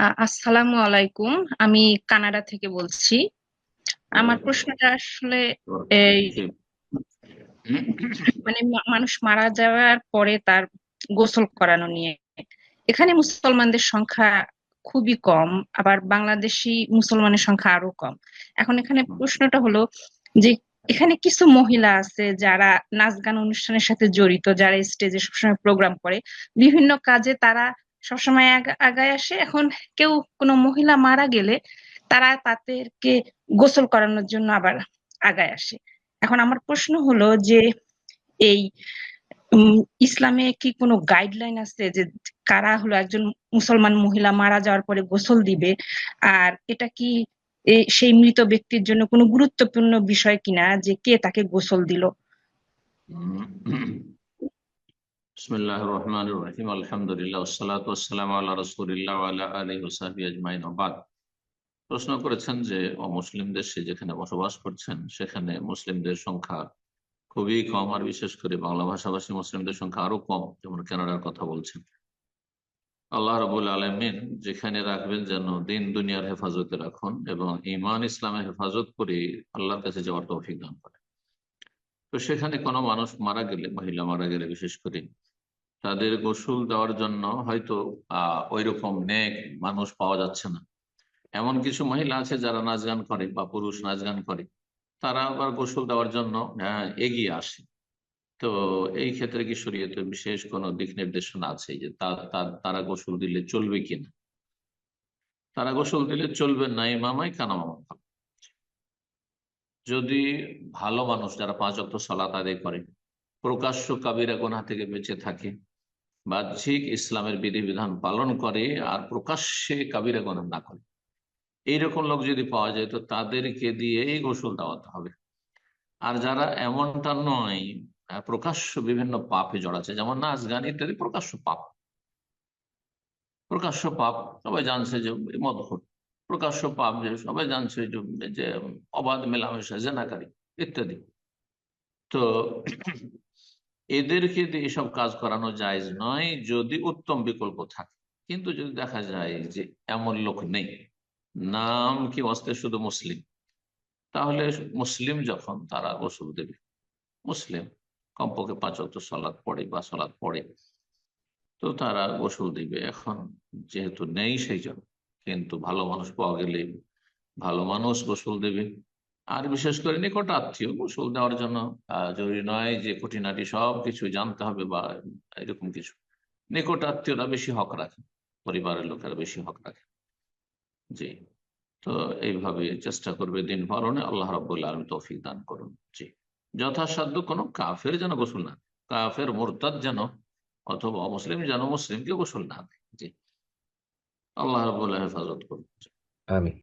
আসসালামু আলাইকুম। আমি কানাডা থেকে বলছি। আমার প্রশ্নটা আসলে এই মানে মানুষ মারা যাওয়ার পরে তার গোসল করানো নিয়ে। এখানে মুসলমানদের সংখ্যা খুবই কম আবার বাংলাদেশি মুসলমানের সংখ্যা আরও কম। এখন এখানে প্রশ্নটা হলো যে এখানে কিছু মহিলা আছে যারা নাচ গান অনুষ্ঠানের সাথে জড়িত যারা স্টেজে সবসময় প্রোগ্রাম করে। বিভিন্ন কাজে তারা সবসময় আগায় আসে। এখন কেউ কোনো মহিলা মারা গেলে তারা তাদেরকে গোসল করানোর জন্য আবার আগায় আসে। এখন আমার প্রশ্ন হলো যে এই ইসলামে কি কোনো গাইডলাইন আছে যে কারা হলো একজন মুসলমান মহিলা মারা যাওয়ার পরে গোসল দিবে? আর এটা কি সেই মৃত ব্যক্তির জন্য কোনো গুরুত্বপূর্ণ বিষয় কিনা যে কে তাকে গোসল দিল? প্রশ্ন করেছেন যে অমুসলিম দেশে যেখানে বসবাস করছেন, সেখানে মুসলিমদের সংখ্যা খুবই কম, আর বিশেষ করে বাংলা ভাষাভাষী মুসলিমদের সংখ্যা আরও কম, যেমন কানাডার কথা বলছেন। আল্লাহ রাবুল আলমিন যেখানে রাখবেন যেন দিন দুনিয়ার হেফাজতে রাখুন এবং ইমান ইসলামের হেফাজত করে আল্লাহর কাছে যাওয়ার তৌফিক দান করে তো সেখানে কোনো মানুষ মারা গেলে, মহিলা মারা গেলে বিশেষ করে তাদের গোসল দেওয়ার জন্য হয়তো আহ ওই রকম নেক মানুষ পাওয়া যাচ্ছে না। এমন কিছু মহিলা আছে যারা নাচ গান করে বা পুরুষ নাচ গান করে। তারা আবার গোসল দেওয়ার জন্য এগিয়ে আসে। তো এই ক্ষেত্রে কি শরীয়তে বিশেষ কোনো দিক নির্দেশনা আছে যে তারা গোসল দিলে চলবে কিনা। তারা গোসল দিলে চলবে না ইমামাই কানামামা ভালো যদি ভালো মানুষ যারা পাঁচ অক্ট সালাত আদায় করে, প্রকাশ্য কাবিরা গোনা থেকে বেঁচে থাকে বাহ্যিক ইসলামের বিধিবিধান পালন করে আর প্রকাশ্যে কাবিরা গোনা না করে। এইরকম লোক যদি পাওয়া যায়, তো তাদেরকে দিয়েই গোসল দেওয়াতে হবে। আর যারা এমনটা নয় প্রকাশ্য বিভিন্ন পাপে জড়াচ্ছে, যেমন নাচ গান ইত্যাদি, প্রকাশ্য পাপ। প্রকাশ্য পাপ, সবাই জানছে যে মদখোর প্রকাশ্য পাপ যে সবাই জানছে যে অবাধ মেলামেশা, জেনাকারী ইত্যাদি। তো এদেরকে দিয়ে এসব কাজ করানো জায়েজ নয় যদি উত্তম বিকল্প থাকে। কিন্তু যদি দেখা যায় যে এমন লোক নেই, নাম কি অস্তে শুধু মুসলিম? তাহলে মুসলিম যখন তারা গোসল দেবে, মুসলিম কমপক্ষে পাঁচ অক্ট সলাদ পড়ে বা সলাদ পড়ে, তো তারা গোসল দিবে। এখন যেহেতু নেই সেই জন্য, কিন্তু ভালো মানুষ পাওয়া গেলে ভালো মানুষ গোসল দেবে। আর বিশেষ করে নিকট আত্মীয় গোসল দেওয়ার জন্য জরুরি নয় যে খুঁটিনাটি সব কিছু জানতে হবে বা এরকম কিছু। নিকট আত্মীয়রা বেশি হক রাখে, পরিবারের লোকেরা বেশি হক রাখে। জি। তো এইভাবে চেষ্টা করবে দিন পালনে আল্লাহ রাবুল্লাহ আলম তৌফিক দান করুন। জি। যথাসাধ্য কোনো কাফের যেন গোসল না কাফের মোরতাদ যেন অথবা অমুসলিম যেন মুসলিমকে গোসল না দেয় জি। আল্লাহ রাবুল্লাহ হেফাজত করুন। আমি